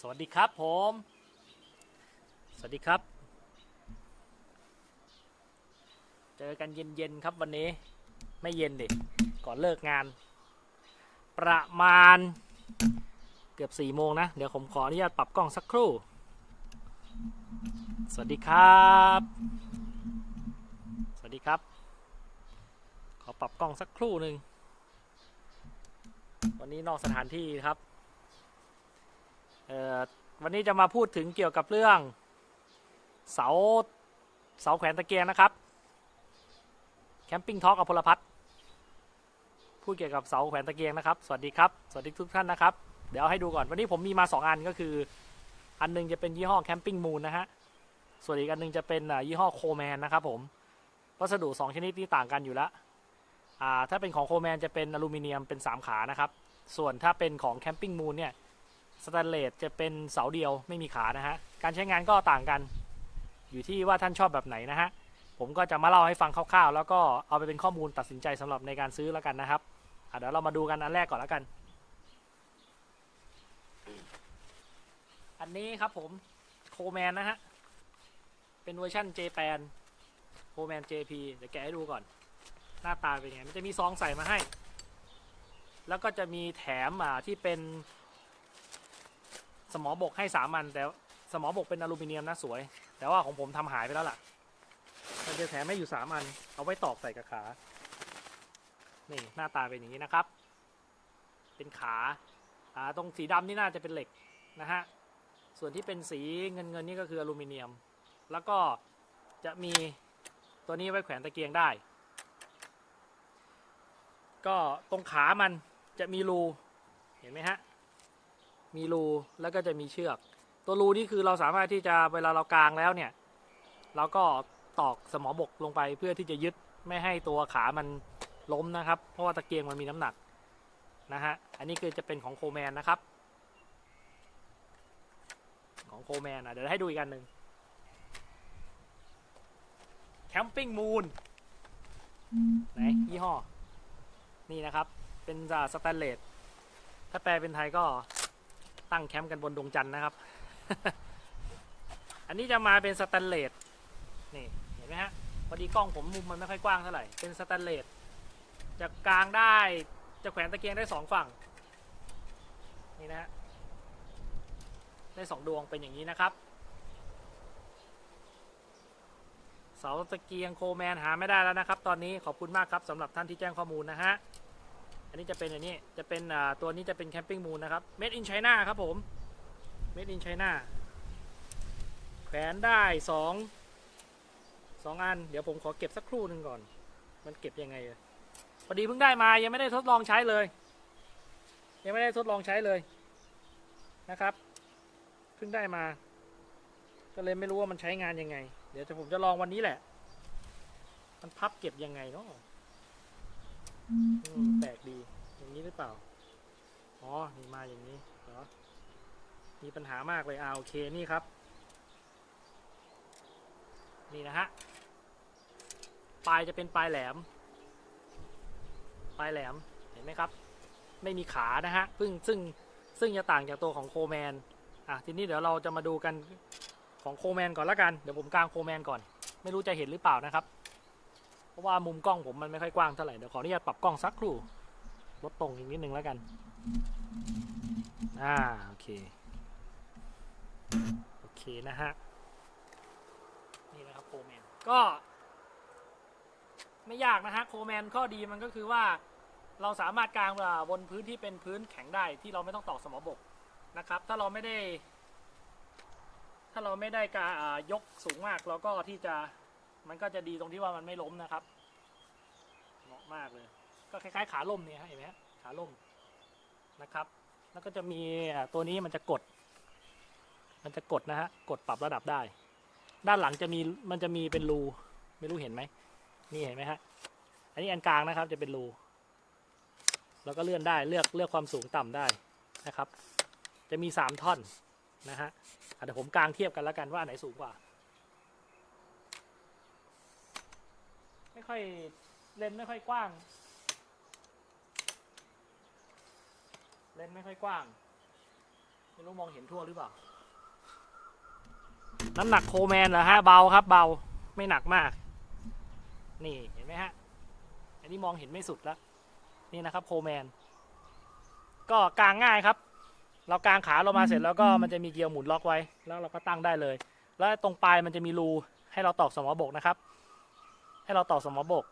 สวัสดีครับผม สวัสดีครับ เจอกันเย็นๆครับวันนี้ ไม่เย็นดิ ก่อนเลิกงาน ประมาณเกือบสี่โมงนะ เดี๋ยวผมขออนุญาตปรับกล้องสักครู่ สวัสดีครับ สวัสดีครับ ขอปรับกล้องสักครู่หนึ่ง วันนี้นอกสถานที่ครับ วันนี้จะมาพูดถึงเกี่ยวกับเรื่องเสาเสาแขวนตะเกียงนะครับแคมปิ้งทอกอพลพัฒน์พูดเกี่ยวกับเสาแขวนตะเกียงนะครับ สวัสดีครับ สวัสดีทุกท่านนะครับ เดี๋ยวให้ดูก่อนวันนี้ผมมีมา 2 อันก็คือ อันหนึงจะเป็นยี่ห้อแคมปิ้งมูนนะฮะส่วนอีกอันหนึงจะเป็นยี่ห้อโคแมนนะครับผมวัสดุ 2 ชนิดนี้ต่างกันอยู่แล้วถ้าเป็นของโคแมนจะเป็นอลูมิเนียมเป็น 3 ขานะครับ ส่วนถ้าเป็นของแคมปิ้งมูนเนี่ย สแตนเลสจะเป็นเสาเดียวไม่มีขานะฮะ การใช้งานก็ต่างกัน อยู่ที่ว่าท่านชอบแบบไหนนะฮะ ผมก็จะมาเล่าให้ฟังคร่าวๆ แล้วก็เอาไปเป็นข้อมูลตัดสินใจสำหรับในการซื้อแล้วกันนะครับเดี๋ยวเรามาดูกันอันแรกก่อนแล้วกัน อันนี้ครับผมโคแมนนะฮะ เป็นเวอร์ชัน J8 โคแมน JP เดี๋ยวแกะให้ดูก่อน หน้าตาเป็นยังไง มันจะมีซองใส่มาให้ แล้วก็จะมีแถมอ่าที่เป็น สมอบกให้สามัน แต่สมอบกเป็นอลูมิเนียมนะสวย แต่ว่าของผมทำหายไปแล้วล่ะมันจะแถมให้อยู่สามอัน เอาไว้ตอกใส่กับขา นี่หน้าตาเป็นอย่างนี้นะครับ เป็นขาอ่าตรงสีดำนี่น่าจะเป็นเหล็กนะฮะ ส่วนที่เป็นสีเงินเงินนี่ก็คืออลูมิเนียม แล้วก็จะมีตัวนี้ไว้แขวนตะเกียงได้ ก็ตรงขามันจะมีรู เห็นไหมฮะ มีรูแล้วก็จะมีเชือก ตัวรูนี่คือเราสามารถที่จะเวลาเรากางแล้วเนี่ยเราก็ตอกสมอบกลงไปเพื่อที่จะยึดไม่ให้ตัวขามันล้มนะครับ เพราะว่าตะเกียงมันมีน้ำหนักนะฮะอันนี้คือจะเป็นของโคแมนนะครับ ของโคแมนอะเดี๋ยวให้ดูอีกอันหนึ่งแคมปิ้งมูนไหนยี่ห้อ นี่นะครับ เป็นสแตนเลสถ้าแปลเป็นไทยก็ ตั้งแคมป์กันบนดวงจันทร์นะครับ อันนี้จะมาเป็นสแตนเลสนี่เห็นไหมฮะพอดีกล้องผมมุมมันไม่ค่อยกว้างเท่าไหร่เป็นสแตนเลสจะกลางได้จะแขวนตะเกียงได้สองฝั่งนี่นะฮะได้สองดวงเป็นอย่างนี้นะครับเสาตะเกียงโคแมนหาไม่ได้แล้วนะครับ ตอนนี้ขอบคุณมากครับสำหรับท่านที่แจ้งข้อมูลนะฮะ อันนี้จะเป็นอันนี้จะเป็นอ่าตัวนี้จะเป็นแคมปิ้งมูนนะครับ Made in China ครับผม Made in China แขวนได้สองสองอัน เดี๋ยวผมขอเก็บสักครู่หนึ่งก่อน มันเก็บยังไงอะพอดีเพิ่งได้มายังไม่ได้ทดลองใช้เลย ยังไม่ได้ทดลองใช้เลยนะครับเพิ่งได้มา ก็เลยไม่รู้ว่ามันใช้งานยังไง เดี๋ยวจะผมจะลองวันนี้แหละ มันพับเก็บยังไงเนาะ อืมแปลกดี อย่างนี้หรือเปล่า อ๋อ นี่มาอย่างนี้เหรอ มีปัญหามากเลยอ่าโอเคนี่ครับ นี่นะฮะ ปลายจะเป็นปลายแหลม ปลายแหลม เห็นไหมครับ ไม่มีขานะฮะ ซึ่งซึ่งซึ่งจะต่างจากตัวของโคแมน อะ ทีนี้เดี๋ยวเราจะมาดูกันของโคแมนก่อนละกัน เดี๋ยวผมกางโคแมนก่อน ไม่รู้จะเห็นหรือเปล่านะครับ เพราะว่ามุมกล้องผมมันไม่ค่อยกว้างเท่าไหร่เดี๋ยวขออนุญาตปรับกล้องสักครู่ลดตรงอีกนิดนึงแล้วกันอ่าโอเคโอเคนะฮะนี่นะครับโคแมนก็ไม่ยากนะฮะโคแมนข้อดีมันก็คือว่าเราสามารถกางบนพื้นที่เป็นพื้นแข็งได้ที่เราไม่ต้องตอกสมอบกนะครับ ถ้าเราไม่ได้ ถ้าเราไม่ได้กาอ่ายกสูงมากเราก็ที่จะ มันก็จะดีตรงที่ว่ามันไม่ล้มนะครับเหมาะมากเลย ก็คล้ายๆ ขาล่มเนี่ยเห็นไหมฮะขาล่มนะครับ แล้วก็จะมีตัวนี้มันจะกด มันจะกดนะฮะกดปรับระดับได้ ด้านหลังจะมีมันจะมีเป็นรูไม่รู้เห็นไหมนี่เห็นไหมฮะอันนี้อันกลางนะครับจะเป็นรูแล้วก็เลื่อนได้เลือกเลือกความสูงต่ำได้นะครับ จะมีสามท่อนนะฮะอะเดี๋ยวผมกลางเทียบกันแล้วกันว่าอันไหนสูงกว่า ไม่ค่อยเลนไม่ค่อยกว้าง เลนไม่ค่อยกว้าง ไม่รู้มองเห็นทั่วหรือเปล่า น้ำหนักโคแมนเหรอฮะเบาครับเบาไม่หนักมาก นี่เห็นไหมฮะ อันนี้มองเห็นไม่สุดแล้ว นี่นะครับโคแมน ก็กางง่ายครับ เรากางขาเรามาเสร็จแล้วก็มันจะมีเกียร์หมุนล็อกไว้ แล้วเราก็ตั้งได้เลย แล้วตรงปลายมันจะมีรูให้เราตอกสมอบกนะครับ ให้เราต่อสมอบก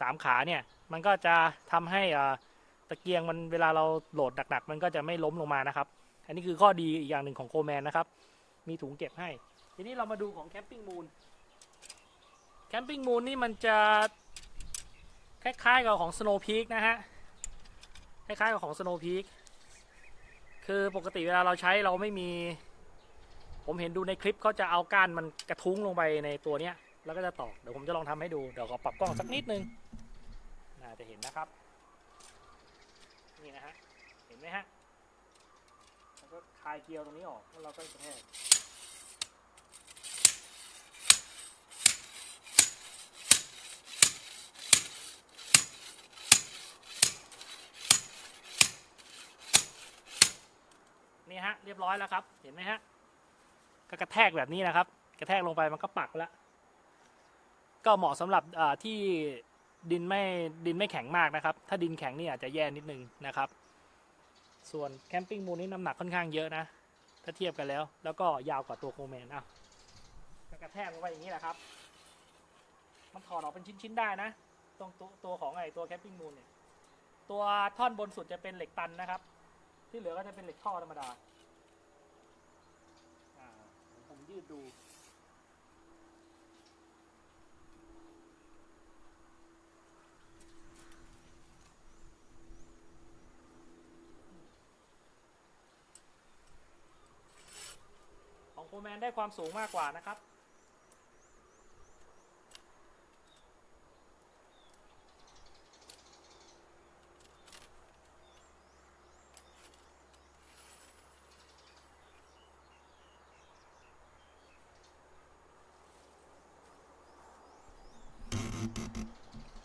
สามขาเนี่ยมันก็จะทำให้อ่าตะเกียงมันเวลาเราโหลดหนักๆ มันก็จะไม่ล้มลงมานะครับ อันนี้คือข้อดีอีกอย่างหนึ่งของโคแมนนะครับ มีถุงเก็บให้ ทีนี้เรามาดูของแคมปิ้งมูนแคมปิ้งมูนนี่มันจะคล้ายๆกับของ Snow Peak นะฮะคล้ายๆกับของ Snow Peak คือปกติเวลาเราใช้เราไม่มี ผมเห็นดูในคลิปเขาจะเอาก้านมันกระทุ้งลงไปในตัวเนี้ย แล้วก็จะตอกเดี๋ยวผมจะลองทำให้ดูเดี๋ยวขอปรับกล้องสักนิดนึงน่าจะเห็นนะครับ นี่นะฮะเห็นไหมฮะแล้วก็คลายเกลียวตรงนี้ออกแล้วเราก็กระแทกนี่ฮะเรียบร้อยแล้วครับ เห็นไหมฮะก็กระแทกแบบนี้นะครับ กระแทกลงไปมันก็ปักแล้ว ก็เหมาะสำหรับที่ดินไม่ดินไม่แข็งมากนะครับ ถ้าดินแข็งนี่อาจจะแย่นิดนึงนะครับ ส่วนแคมปิ้งมูลนี่น้ำหนักค่อนข้างเยอะนะ ถ้าเทียบกันแล้ว แล้วก็ยาวกว่าตัวโคแมนอะกระแทกลงไปอย่างนี้แหละครับ มันถอดออกเป็นชิ้นๆได้นะ ตรงตัวตัวของไอ้ตัวแคมปิ้งมูลเนี่ย ตัวท่อนบนสุดจะเป็นเหล็กตันนะครับ ที่เหลือก็จะเป็นเหล็กท่อธรรมดาอ่าผมยืดดู ของโค แมนได้ความสูงมากกว่านะครับ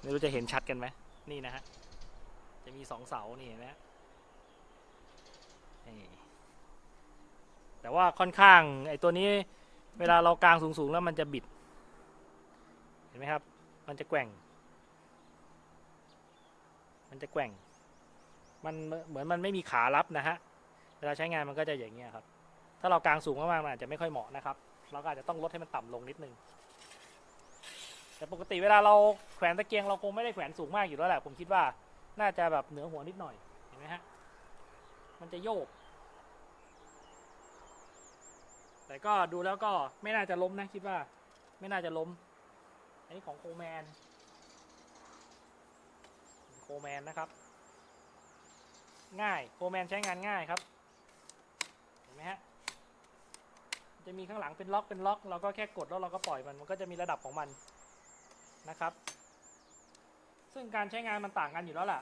ไม่รู้จะเห็นชัดกันไหมนี่นะฮะ จะมีสองเสา นี่เห็นไหมนี่ แต่ว่าค่อนข้างไอ้ตัวนี้เวลาเรากางสูงๆแล้วมันจะบิด เห็นไหมครับ มันจะแกว่ง มันจะแกว่ง มันเหมือนมันไม่มีขารับนะฮะ เวลาใช้งานมันก็จะอย่างเงี้ยครับ ถ้าเรากางสูงมากๆมันอาจจะไม่ค่อยเหมาะนะครับ เราก็อาจจะต้องลดให้มันต่ำลงนิดนึง แต่ปกติเวลาเราแขวนตะเกียงเราคงไม่ได้แขวนสูงมากอยู่แล้วแหละ ผมคิดว่าน่าจะแบบเหนือหัวนิดหน่อย เห็นไหมฮะ มันจะโยก แต่ก็ดูแล้วก็ไม่น่าจะล้มนะ คิดว่า ไม่น่าจะล้ม อันนี้ของโคแมน โคแมนนะครับ ง่ายโคแมนใช้งานง่ายครับ เห็นไหมฮะ จะมีข้างหลังเป็นล็อกเป็นล็อก เราก็แค่กดแล้วเราก็ปล่อยมัน มันก็จะมีระดับของมันนะครับ ซึ่งการใช้งานมันต่างกันอยู่แล้วล่ะ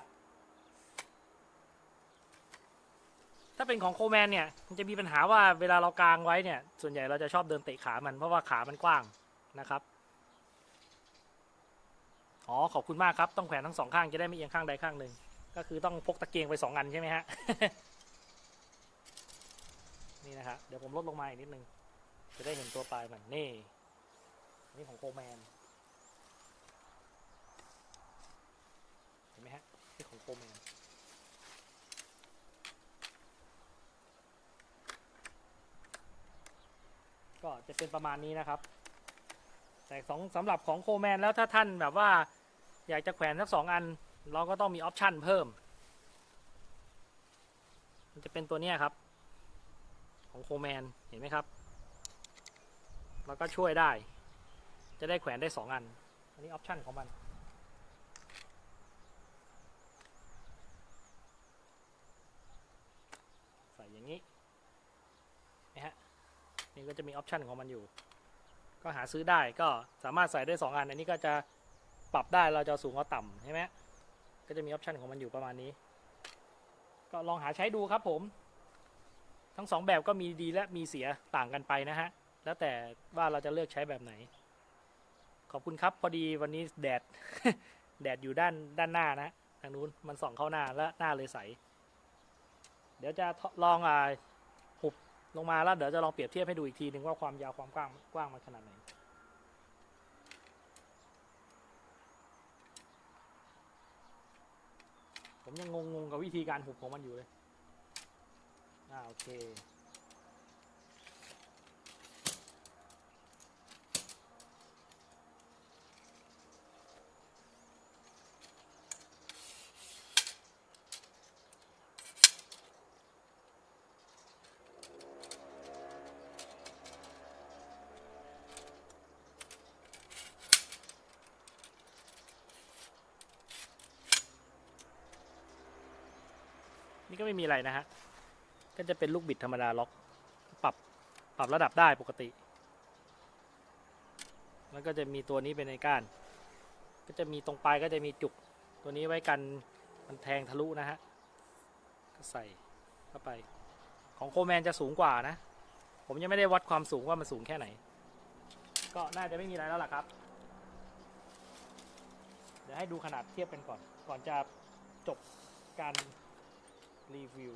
ถ้าเป็นของโคแมนเนี่ยมันจะมีปัญหาว่าเวลาเรากางไว้เนี่ย ส่วนใหญ่เราจะชอบเดินเตะขามันเพราะว่าขามันกว้างนะครับอ๋อขอบคุณมากครับ ต้องแขวนทั้งสองข้างจะได้ไม่เอียงข้างใดข้างหนึ่งก็คือต้องพกตะเกียงไปสองอันใช่ไหมฮะนี่นะครับเดี๋ยวผมลดลงมาอีกนิดนึงจะได้เห็นตัวปลายมันนี่นี่ของโคแมนเห็นไหมฮะนี่ของโคแมน ก็จะเป็นประมาณนี้นะครับ แต่สองสำหรับของโคแมนแล้วถ้าท่านแบบว่าอยากจะแขวนสักสองอัน เราก็ต้องมีออปชันเพิ่ม มันจะเป็นตัวนี้ครับ ของโคแมนเห็นไหมครับ แล้วก็ช่วยได้ จะได้แขวนได้สองอัน อันนี้ออปชันของมัน ใส่อย่างนี้นะฮะ นี่ก็จะมีออปชันของมันอยู่ ก็หาซื้อได้ก็สามารถใส่ได้ 2 อัน อันนี้ก็จะปรับได้เราจะสูงเอาต่ำใช่ไหมก็จะมีออปชันของมันอยู่ประมาณนี้ ก็ลองหาใช้ดูครับผม ทั้งสองแบบก็มีดีและมีเสียต่างกันไปนะฮะ แล้วแต่ว่าเราจะเลือกใช้แบบไหน ขอบคุณครับพอดีวันนี้แดดแดดอยู่ด้านด้านหน้านะทางนู้นมันส่องเข้าหน้าและหน้าเลยใส เดี๋ยวจะลองอ่า ลงมาแล้วเดี๋ยวจะลองเปรียบเทียบให้ดูอีกทีหนึ่งว่าความยาวความกว้างกว้างมันขนาดไหนผมยังงงๆกับวิธีการหุบของมันอยู่เลย อ่าโอเค ก็ไม่มีอะไรนะฮะ ก็จะเป็นลูกบิดธรรมดาล็อก ปรับ ปรับระดับได้ปกติ แล้วก็จะมีตัวนี้เป็นในก้าน ก็จะมีตรงปลายก็จะมีจุก ตัวนี้ไว้กันมันแทงทะลุนะฮะ ก็ใส่เข้าไป ของโคแมนจะสูงกว่านะ ผมยังไม่ได้วัดความสูงว่ามันสูงแค่ไหน ก็น่าจะไม่มีอะไรแล้วล่ะครับ เดี๋ยวให้ดูขนาดเทียบกันก่อน ก่อนจะจบการ รีวิว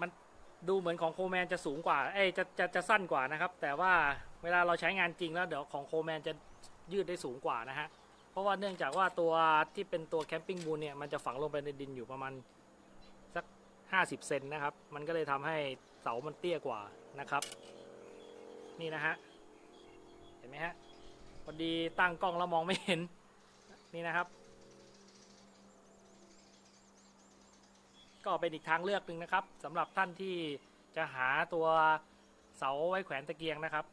มันดูเหมือนของโคแมนจะสูงกว่า เอ้ยจะจะจะสั้นกว่านะครับ แต่ว่าเวลาเราใช้งานจริงแล้วเดี๋ยวของโคแมนจะยืดได้สูงกว่านะฮะ เพราะว่าเนื่องจากว่าตัวที่เป็นตัวแคมปิ้งบูลเนี่ยมันจะฝังลงไปในดินอยู่ประมาณสัก 50 เซนนะครับ มันก็เลยทำให้เสามันเตี้ยกว่านะครับ นี่นะฮะ เห็นไหมฮะ พอดีตั้งกล้องแล้วมองไม่เห็น นี่นะครับ ก็เป็นอีกทางเลือกหนึ่งนะครับสำหรับท่านที่จะหาตัวเสาไว้แขวนตะเกียงนะครับ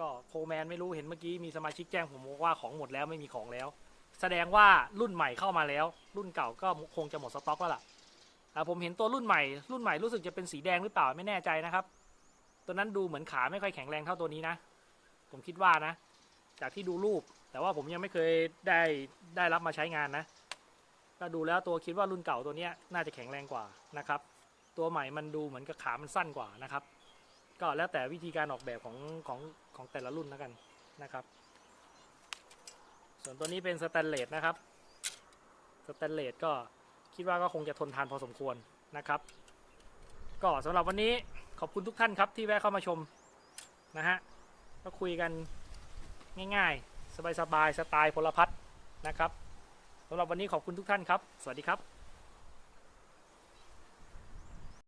ก็โคแมนไม่รู้เห็นเมื่อกี้มีสมาชิกแจ้งผมว่าของหมดแล้วไม่มีของแล้ว แสดงว่ารุ่นใหม่เข้ามาแล้ว รุ่นเก่าก็คงจะหมดสต็อกแล้วล่ะผมเห็นตัวรุ่นใหม่ รุ่นใหม่รู้สึกจะเป็นสีแดงหรือเปล่าไม่แน่ใจนะครับ ตัวนั้นดูเหมือนขาไม่ค่อยแข็งแรงเท่าตัวนี้นะ ผมคิดว่านะ จากที่ดูรูป แต่ว่าผมยังไม่เคยได้ได้รับมาใช้งานนะก็ดูแล้วตัวคิดว่ารุ่นเก่าตัวนี้น่าจะแข็งแรงกว่านะครับ ตัวใหม่มันดูเหมือนกับขามันสั้นกว่านะครับ ก็แล้วแต่วิธีการออกแบบของของของแต่ละรุ่นแล้วกันนะครับ ส่วนตัวนี้เป็นสแตนเลสนะครับสแตนเลสก็คิดว่าก็คงจะทนทานพอสมควรนะครับ ก็สำหรับวันนี้ขอบคุณทุกท่านครับที่แวะเข้ามาชมนะฮะก็คุยกันง่ายๆ สบายๆสไตล์พลพัฒน์นะครับสำหรับวันนี้ขอบคุณทุกท่านครับ สวัสดีครับ